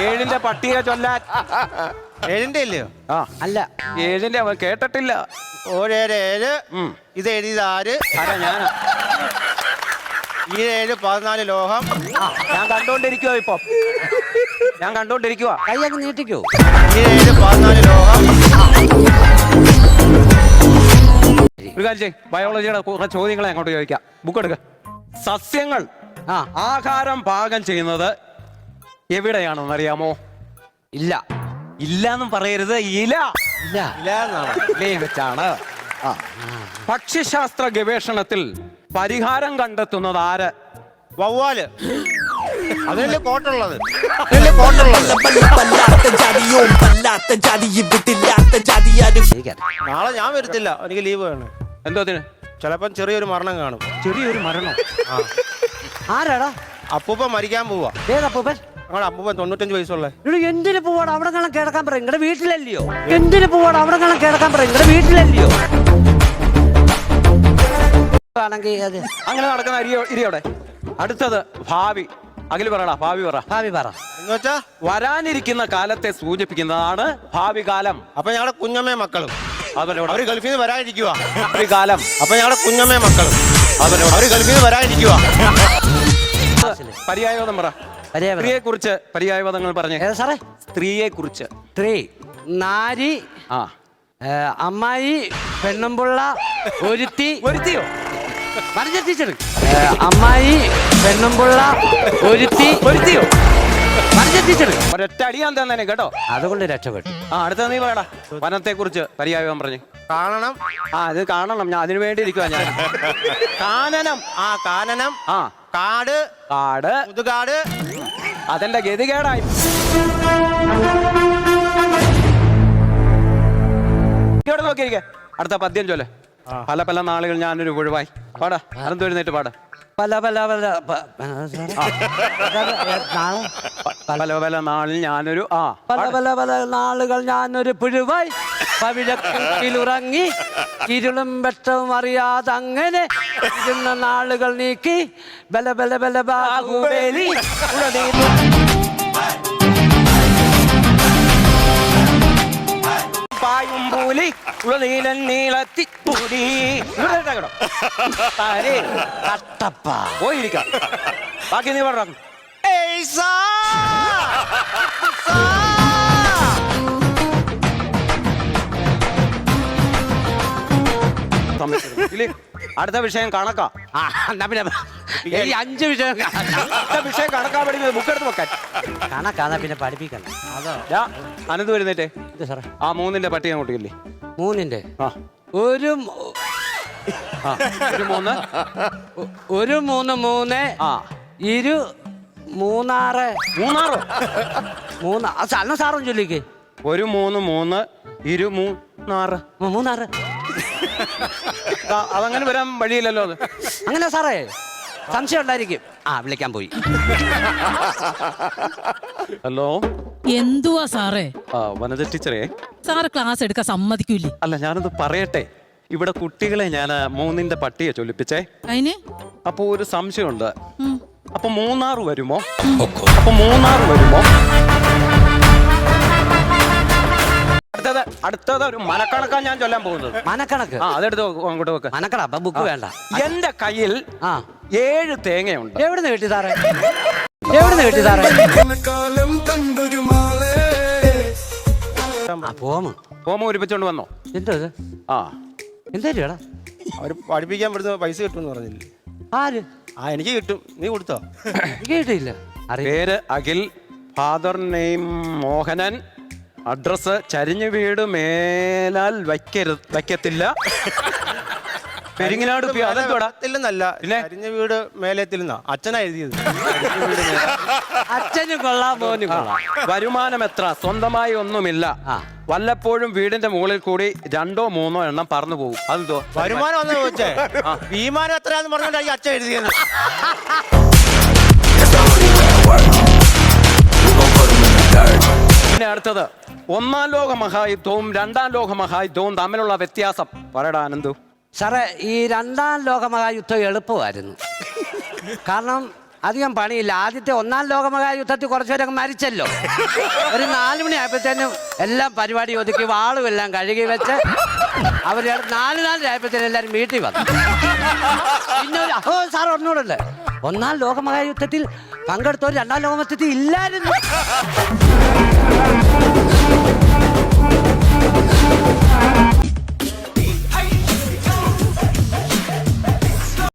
ഏഴിന്റെ പട്ടിക ചൊല്ലാൻ. ഏഴിന്റെ ഇല്ലയോ? ആ. അല്ല. ഏഴിന്റെ അവൻ കേട്ടിട്ടില്ല. ഓരേഴ് ഏഴ് ഉം. ഇത് എഴുതിയത് ആര്? ആരാ ഞാൻ ഈ ഏഴ് പതിനാല് ലോഹം. ഞാൻ കണ്ടോണ്ടിരിക്കുവാ ഇപ്പൊ. ഞാൻ കണ്ടോണ്ടിരിക്കുവാ. കൈ അങ്ങ് നീട്ടിക്കോ. ഈ ഏഴ് പതിനാല് ലോഹം. ഒരു കാര്യം ചെയ്യ്. ബയോളജിയുടെ കുറെ ചോദ്യങ്ങളെ അങ്ങോട്ട് ചോദിക്കാം. ബുക്ക് എടുക്ക. സസ്യങ്ങൾ ആഹാരം പാകം ചെയ്യുന്നത് എവിടെയാണെന്ന് അറിയാമോ ഇല്ല. ഇല്ല എന്നും പറയരുത്. ഇല. ഇല്ല ഇലയിൽ വെച്ചാണ്. ആ. പക്ഷിശാസ്ത്ര ഗവേഷണത്തിൽ പരിഹാരം കണ്ടെത്തുന്നത് ആര്? വവ്വാൽ. അതിനല്ലേ കോട്ടുള്ളത്? അതിനല്ലേ കോട്ടുള്ളത്? നാളെ ഞാൻ വരത്തില്ല. എനിക്ക് ലീവ് വേണം. എന്തോ അതിന്? ചിലപ്പം ചെറിയൊരു മരണം കാണും. ചെറിയൊരു മരണം? ആരാടാ? അപ്പൂപ്പ മരിക്കാൻ പോവാ. ഏതപ്പൂപ്പൻ ഞങ്ങളുടെ അപ്പൂപ്പൻ തൊണ്ണൂറ്റഞ്ച് വയസ്സുള്ള. ഇവിടെ എന്തിനു പോവാണ് അവിടെ കാണാൻ കിടക്കാൻ പറയും. നിങ്ങളുടെ വീട്ടിലല്ലയോ? എന്തിനു പോവാണ് അവിടെ കാണാൻ കിടക്കാൻ പറയും. നിങ്ങളുടെ വീട്ടിലല്ലയോ? ആണെങ്കിൽ അത്. അങ്ങനെ നടക്കുന്ന ഇരിയോടെ അടുത്തത് ഭാവി. അഖിൽ പറയടാ ഭാവി പറ. ഭാവി പറ. എന്നുവെച്ചാ വരാനിരിക്കുന്ന കാലത്തെ സൂചിപ്പിക്കുന്നതാണ് ഭാവി കാലം. അപ്പൊ ഞങ്ങളുടെ കുഞ്ഞമ്മേ മക്കളും. അവരോട് അവർ ഗൾഫിൽ നിന്ന് വരാനിരിക്കുക ഭാവി കാലം. അപ്പൊ ഞങ്ങളുടെ കുഞ്ഞമ്മേ മക്കളും. അവരോട് അവർ ഗൾഫിൽ നിന്ന് വരാനിരിക്കുക പര്യായപദം പറ. സ്ത്രീയെ കുറിച്ച് പര്യായവാദങ്ങൾ പറഞ്ഞു. ഏതാ സാറേ? സ്ത്രീയെ കുറിച്ച് സ്ത്രീ നാരി ആ. ഏ, അമ്മായി പെണ്ണുമ്പുള്ള ഒരുത്തി. ഒരുത്തിയോ? പറഞ്ഞ ടീച്ചർ. അമ്മായി പെണ്ണുമ്പുള്ള ഒരുത്തി. ഒരുത്തിയോ? പറഞ്ഞ ടീച്ചർ. ഒരൊറ്റ അടിയാൻ തന്നെ കേട്ടോ. അതുകൊണ്ട് രക്ഷപ്പെട്ടു. ആ അടുത്ത നീ പറയടാ. വനത്തെ കുറിച്ച് പര്യായപദം പറഞ്ഞു. കാണണം. ആ ഇത് കാണണം. ഞാൻ അതിനു വേണ്ടി ഇരിക്കുവാ ഞാൻ. കാനനം ആ കാനനം ആ. കാട്. കാട്. മുതുകാട്. അതെന്റെ ഗതികേടായി. ഇവിടെ നോക്കിയിരിക്കെ. അടുത്ത പദ്യം ചൊല്ലെ. പല പല നാളുകൾ ഞാനൊരു ഒഴിവായി. പാടാ അനന്ത് എഴുന്നേറ്റ് പാടാ. പല പല പല പല പല നാളിൽ ഞാനൊരു ആ പല പല പല നാളുകൾ ഞാനൊരു പുഴുവായി. പവിഴക്കുട്ടിലുറങ്ങി ഇരുളും വെട്ടവും അറിയാതെ അങ്ങനെ ഇരുന്ന നാളുകൾ നീക്കി. ബല ബല ബല ബാഹുബലി പോയിരിക്കാം. ബാക്കി നീ പറഞ്ഞു. ഏയ് സാ! അടുത്ത വിഷയം കണക്കാ. ആ, എന്നാ പിന്നെ ഈ അഞ്ച് വിഷയം അടുത്ത വിഷയം കണക്കാ പഠിക്കുന്നത് ബുക്ക് എടുത്ത് വെക്കാൻ. കണക്കാന്നാ പിന്നെ പഠിപ്പിക്കണം ദാ, അനന്ത് വരുന്നേറ്റേ. ഇത് സാറേ? ആ മൂന്നിന്റെ പട്ടിക കൂട്ടിയില്ലേ മൂന്നിന്റെ? ആ. ഒരു മൂ- ആ ഒരു മൂന്ന്. ഒ- ഒരു മൂന്ന് മൂന്ന്. ആ. ഇരു മൂന്നാറ്. മൂന്നാറ്? മൂന്ന് സാറിന് സാറും ചൊല്ലിക്ക്. ഒരു മൂന്ന് മൂന്ന് ഇരു മൂന്നാറ്. മൂ- മൂന്നാറ്. അതങ്ങനെ വരാൻ വഴിയില്ലല്ലോ അത്. അങ്ങനെ സാറേ സംശയം ഉണ്ടായിരിക്കും. ആ വിളിക്കാൻ പോയി. ഹലോ? എന്തുവാ സാറേ? ആ വനജ ടീച്ചറേ. സാറ് ക്ലാസ് എടുക്കാൻ സമ്മതിക്കൂലേ അല്ല ഞാനത് പറയട്ടെ. ഇവിടെ കുട്ടികളെ ഞാൻ മൂന്നിന്റെ പട്ടിയെ ചൊല്ലിപ്പിച്ചേ. അതിന്? അപ്പൊ ഒരു സംശയമുണ്ട്. അപ്പൊ മൂന്നാറ് വരുമോ? അപ്പൊ മൂന്നാറ് വരുമോ? അടുത്തത് അടുത്തത് ഒരു മനക്കണക്കാണ് ഞാൻ ചൊല്ലാൻ പോകുന്നത്. മനക്കണക്ക്? ആ അതെടുത്ത് വെക്ക്, അങ്ങോട്ട് വെക്ക്. മനക്കട അപ്പൊ ബുക്ക് വേണ്ട. എന്റെ കയ്യിൽ ആ. ഏഴ് തേങ്ങയുണ്ട്. എവിടുന്ന് കിട്ടി സാറേ? എവിടുന്ന് കിട്ടി സാറേ? ആ പോമ. ഹോമം ഒരുപ്പിച്ചോണ്ട് വന്നോ? എന്തോ ഇത്? ആ. എന്തേലും എടാ അവർ പഠിപ്പിക്കാൻ പറ്റുന്ന പൈസ കിട്ടുമെന്ന് പറഞ്ഞില്ലേ? ആര്? ആ എനിക്ക് കിട്ടും. നീ കൊടുത്തോ? എനിക്ക് കിട്ടിയില്ല. അറിയ പേര് Akhil father name Mohanan address ചരിഞ്ഞ വീട് മേലാൽ വയ്ക്കരുത് വയ്ക്കത്തില്ല. പെരിങ്ങനാട് പി- അതെന്തുവാടാ? ഇല്ലെന്നല്ല പിന്നെ? അരിഞ്ഞ വീട് മേലേത്തിരുന്ന അച്ഛനാ എഴുതിയത്. അച്ഛനും കൊള്ളാം മോനും കൊള്ളാം. വരുമാനം എത്ര? സ്വന്തമായി ഒന്നുമില്ല. വല്ലപ്പോഴും വീടിന്റെ മുകളിൽ കൂടി രണ്ടോ മൂന്നോ എണ്ണം പറന്നു പോകും അതെന്തോ? വരുമാനം ഒന്നും ചോദിച്ചേ വിമാനം എത്രയാന്ന് പറഞ്ഞോണ്ടാ ഈ അച്ഛൻ എഴുതിയത്? പിന്നെ അടുത്തത്. ഒന്നാം ലോക മഹായുദ്ധവും രണ്ടാം ലോക മഹായുദ്ധവും തമ്മിലുള്ള വ്യത്യാസം. പറയടാ ആനന്ദു സാറേ ഈ രണ്ടാം ലോക മഹായുദ്ധം എളുപ്പമായിരുന്നു. കാരണം അധികം പണിയില്ല. ആദ്യത്തെ ഒന്നാം ലോക മഹായുദ്ധത്തിൽ കുറച്ചുപേരൊക്കെ മരിച്ചല്ലോ. ഒരു നാല് മണി ആയപ്പോഴത്തേനും എല്ലാം പരിപാടി ഒതുക്കി വാളും എല്ലാം കഴുകി വെച്ച് അവർ നാല് നാല് ആയപ്പോഴത്തേനും എല്ലാവരും വീട്ടിൽ വന്നു. പിന്നെ ഓ സാർ ഒന്നുകൂടെ ഒന്നാം ലോക മഹായുദ്ധത്തിൽ പങ്കെടുത്തവർ രണ്ടാം ലോക മഹായുദ്ധത്തിൽ ഇല്ലായിരുന്നു. Thank you.